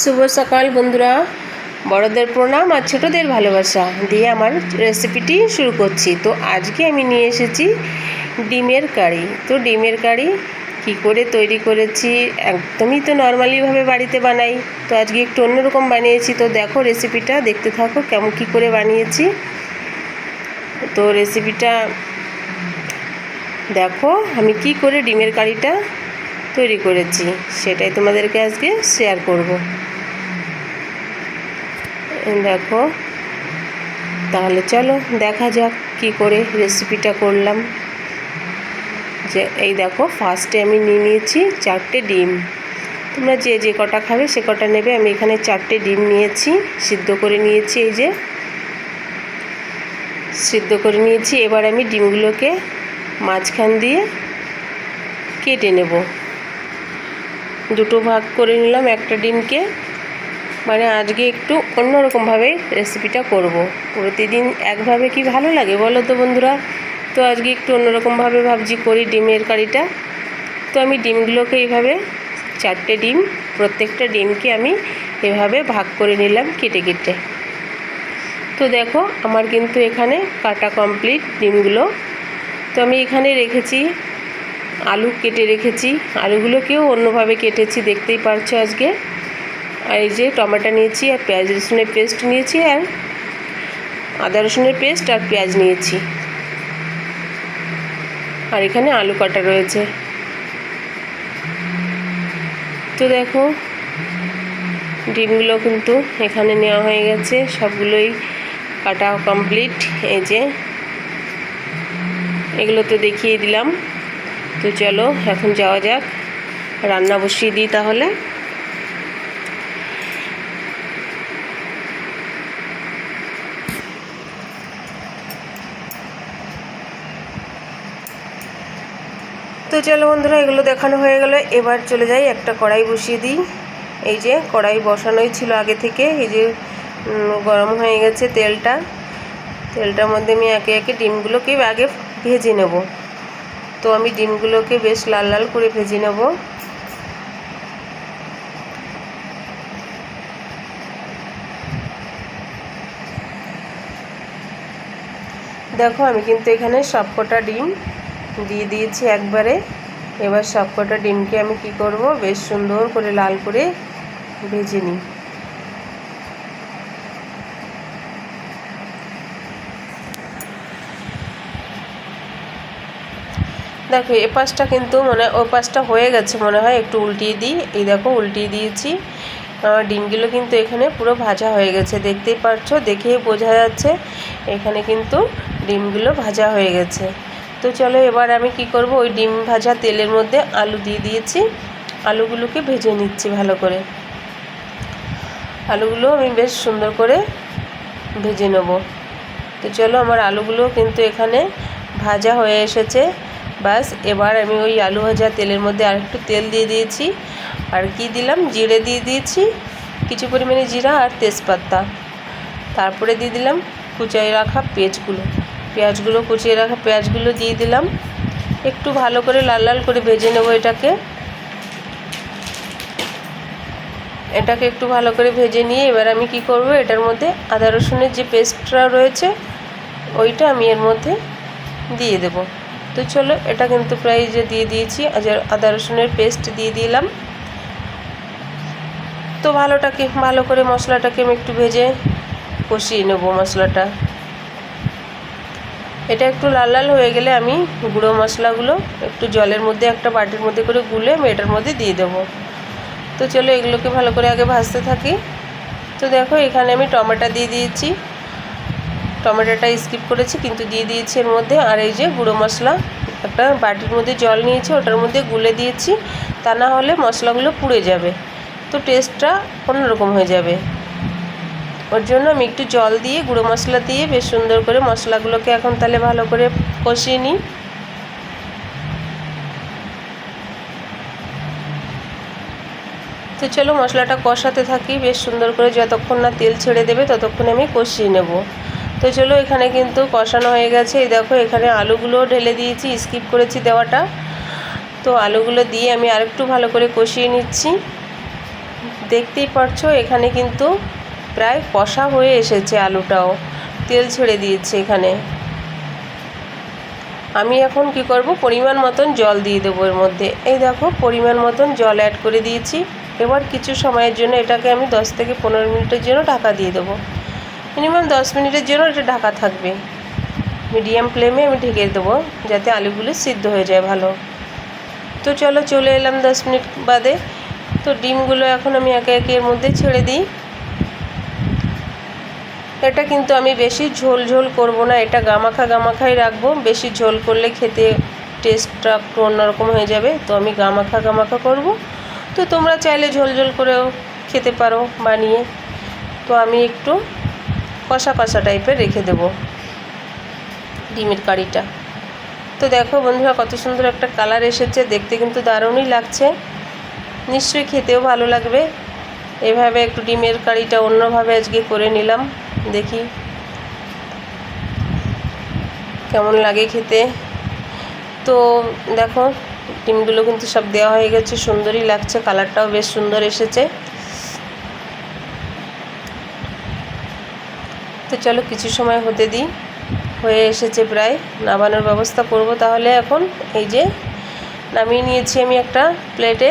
শুভ সকাল বন্ধুরা। বড়দের প্রণাম আর ছোটদের ভালোবাসা দিয়ে আমার রেসিপিটি শুরু করছি। তো আজকে আমি নিয়ে এসেছি ডিমের কারি। তো ডিমের কারি কি করে তৈরি করেছি একদমই তো নর্মালিভাবে বাড়িতে বানাই। তো আজকে একটু অন্যরকম বানিয়েছি। তো দেখো রেসিপিটা দেখতে থাকো কেমন কি করে বানিয়েছি। তো রেসিপিটা দেখো, আমি কি করে ডিমের কারিটা তৈরি করেছি, সেটাই তোমাদেরকে আজকে শেয়ার করব। দেখো, তাহলে চলো দেখা যাক কি করে রেসিপিটা করলাম। যে এই দেখো ফার্স্টে আমি নিয়ে নিয়েছি চারটে ডিম। তোমরা যে যে কটা খাবে সে কটা নেবে, আমি এখানে চারটে ডিম নিয়েছি, সিদ্ধ করে নিয়েছি এই যে। সিদ্ধ করে নিয়েছি। এবার আমি ডিমগুলোকে মাঝখান দিয়ে কেটে নেব। দুটো ভাগ করে নিলাম একটা ডিমকে। মানে আজকে একটু অন্যরকমভাবে রেসিপিটা করব। প্রতিদিন একভাবে কি ভালো লাগে বলো তো বন্ধুরা? তো আজকে একটু অন্যরকমভাবে ভাবছি করি ডিমের কারিটা। তো আমি ডিমগুলোকে এইভাবে চারটে ডিম, প্রত্যেকটা ডিমকে আমি এভাবে ভাগ করে নিলাম কেটে কেটে। তো দেখো, আমার কিন্তু এখানে কাটা কমপ্লিট ডিমগুলো। তো আমি এখানে রেখেছি, আলু কেটে রেখেছি। আলুগুলোকেও অন্যভাবে কেটেছি, দেখতেই পারছ আজকে। আর এই যে টমেটো নিয়েছি, আর পেঁয়াজ রসুনের পেস্ট নিয়েছি, আর আদা রসুনের পেস্ট আর পেঁয়াজ নিয়েছি। আর এখানে আলু কাটা রয়েছে। তো দেখো, ডিমগুলো কিন্তু এখানে নেওয়া হয়ে গেছে, সবগুলোই কাটা কমপ্লিট এই যে এগুলো তো দেখিয়ে দিলাম। তো চলো, এখন যাওয়া যাক। রান্না বসিয়ে দিই তাহলে। তো চলো বন্ধুরা, এগুলো দেখানো হয়ে গেল। এবার চলে যাই, একটা কড়াই বসিয়ে দিই। এই যে, কড়াই বসানোই ছিল আগে থেকে। এই যে গরম হয়ে গেছে তেলটা। তেলটার মধ্যে আমি একে একে ডিমগুলোকে আগে ভেজে নেব। তো আমি ডিমগুলোকে বেশ লাল লাল করে ভেজে নেব। দেখো, আমি কিন্তু এখানে সবকটা ডিম দিয়ে দিয়েছি একবারে। এবার সবকটা ডিমকে আমি কি করব? বেশ সুন্দর করে লাল করে ভেজে নিই। দেখো, এ পাশটা কিন্তু মনে ও পাশটা হয়ে গেছে মনে হয়, একটু উল্টিয়ে দিই। এই দেখো, উল্টিয়ে দিয়েছি। আমার ডিমগুলো কিন্তু এখানে পুরো ভাজা হয়ে গেছে, দেখতেই পারছ? দেখেই বোঝা যাচ্ছে, এখানে কিন্তু ডিমগুলো ভাজা হয়ে গেছে। তো চলো, এবার আমি কি করব? ওই ডিম ভাজা তেলের মধ্যে আলু দিয়ে দিয়েছি। আলুগুলোকে ভেজে নিচ্ছি ভালো করে। আলুগুলো আমি বেশ সুন্দর করে ভেজে নেব। তো চলো, আমার আলুগুলো কিন্তু এখানে ভাজা হয়ে এসেছে। বাস, এবার আমি ওই আলু ভাজা তেলের মধ্যে আর একটু তেল দিয়ে দিয়েছি। আর কি দিলাম? জিরে দিয়ে দিয়েছি, কিছু পরিমাণে জিরা আর তেজপাতা। তারপরে দিয়ে দিলাম কুচাই রাখা পেঁয়াজগুলো। পেঁয়াজগুলো, কুচিয়ে রাখা পেঁয়াজগুলো দিয়ে দিলাম। একটু ভালো করে লাল লাল করে ভেজে নেব এটাকে। এটাকে একটু ভালো করে ভেজে নিয়ে এবার আমি কি করব, এটার মধ্যে আদা রসুনের যে পেস্টটা রয়েছে, ওইটা আমি এর মধ্যে দিয়ে দেব। তো চলো, এটা কিন্তু প্রায় যে দিয়ে দিয়েছি। আদা রসুনের পেস্ট দিয়ে দিলাম। তো ভালোটাকে, ভালো করে মশলাটাকে আমি একটু ভেজে কষিয়ে নেব মশলাটা। এটা একটু লাল লাল হয়ে গেলে আমি গুঁড়ো মশলাগুলো একটু জলের মধ্যে, একটা বাটির মধ্যে করে গুলে আমি এটার মধ্যে দিয়ে দেবো। তো চলো, এগুলোকে ভালো করে আগে ভাজতে থাকি। তো দেখো, এখানে আমি টমেটো দিয়ে দিয়েছি। টমেটোটা স্কিপ করেছি, কিন্তু দিয়ে দিয়েছি এর মধ্যে। আর এই যে গুঁড়ো মশলা একটা বাটির মধ্যে জল নিয়েছি, ওটার মধ্যে গুলে দিয়েছি, তা না হলে মশলাগুলো পুড়ে যাবে। তো টেস্টটা অন্যরকম হয়ে যাবে। ওর জন্য আমি একটু জল দিয়ে, গুঁড়ো মশলা দিয়ে বেশ সুন্দর করে মশলাগুলোকে এখন তাহলে ভালো করে কষিয়ে নিই। তো চলো মশলাটা কষাতে থাকি, বেশ সুন্দর করে যতক্ষণ না তেল ছেড়ে দেবে, ততক্ষণ আমি কষিয়ে নেব। তো চলো এখানে কিন্তু কষানো হয়ে গেছে। এই দেখো, এখানে আলুগুলো ঢেলে দিয়েছি স্কিপ করেছি দেওয়াটা। তো আলুগুলো দিয়ে আমি আরেকটু ভালো করে কষিয়ে নিচ্ছি। দেখতেই পারছ, এখানে কিন্তু প্রায় কষা হয়ে এসেছে আলুটাও। তেল ছেড়ে দিয়েছে এখানে। আমি এখন কি করব, পরিমাণ মতন জল দিয়ে দেবো এর মধ্যে। এই দেখো, পরিমাণ মতন জল অ্যাড করে দিয়েছি। এবার কিছু সময়ের জন্য এটাকে আমি দশ থেকে পনেরো মিনিটের জন্য ঢাকা দিয়ে দেবো। মিনিমাম দশ মিনিটের জন্য এটা ঢাকা থাকবে। মিডিয়াম ফ্লেমে আমি ঢেকে দেবো, যাতে আলুগুলো সিদ্ধ হয়ে যায় ভালো। তো চলো চলে এলাম দশ মিনিট বাদে। তো ডিমগুলো এখন আমি একে একে এর মধ্যে ছেড়ে দিই। এটা কিন্তু আমি বেশি ঝোল ঝোল করব না, এটা গামাখা গামাখাই রাখব। বেশি ঝোল করলে খেতে টেস্টটা একটু অন্যরকম হয়ে যাবে, তো আমি গামাখা গামাখা করব। তো তোমরা চাইলে ঝোল ঝোল করেও খেতে পারো বানিয়ে। তো আমি একটু কষা কষা টাইপের রেখে দেব ডিমের কারিটা। তো দেখো বন্ধুরা, কত সুন্দর একটা কালার এসেছে। দেখতে কিন্তু দারুণই লাগছে। নিশ্চয়ই খেতেও ভালো লাগবে। এভাবে একটু ডিমের কারিটা অন্যভাবে আজকে করে নিলাম। দেখি কেমন লাগে খেতে। তো দেখো, ডিমগুলো কিন্তু সব দেওয়া হয়ে গেছে। সুন্দরই লাগছে। কালারটাও বেশ সুন্দর এসেছে। তো চলো কিছু সময় হতে দিই। হয়ে এসেছে প্রায়। নামানোর ব্যবস্থা করব। তাহলে এখন এই যে নামিয়ে নিয়েছি আমি একটা প্লেটে।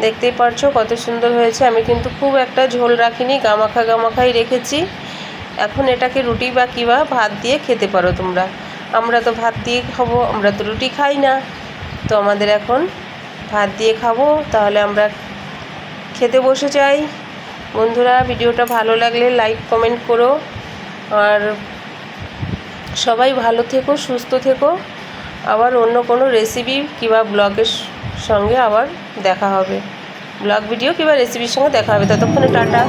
দেখতেই পারছ কত সুন্দর হয়েছে। আমি কিন্তু খুব একটা ঝোল রাখিনি, গামাখা গামাখাই রেখেছি। এখন এটাকে রুটি বা কিবা ভাত দিয়ে খেতে পারো তোমরা। আমরা তো ভাত দিয়ে খাব, আমরা তো রুটি খাই না। তো আমাদের এখন ভাত দিয়ে খাব। তাহলে আমরা খেতে বসে যাই। বন্ধুরা, ভিডিওটা ভালো লাগলে লাইক কমেন্ট করো। আর সবাই ভালো থেকো, সুস্থ থেকো। আবার অন্য কোনো রেসিপি কিংবা ব্লগের সঙ্গে আবার দেখা হবে। ব্লগ ভিডিও কিংবা রেসিপির সঙ্গে দেখা হবে। ততক্ষণে টাটা।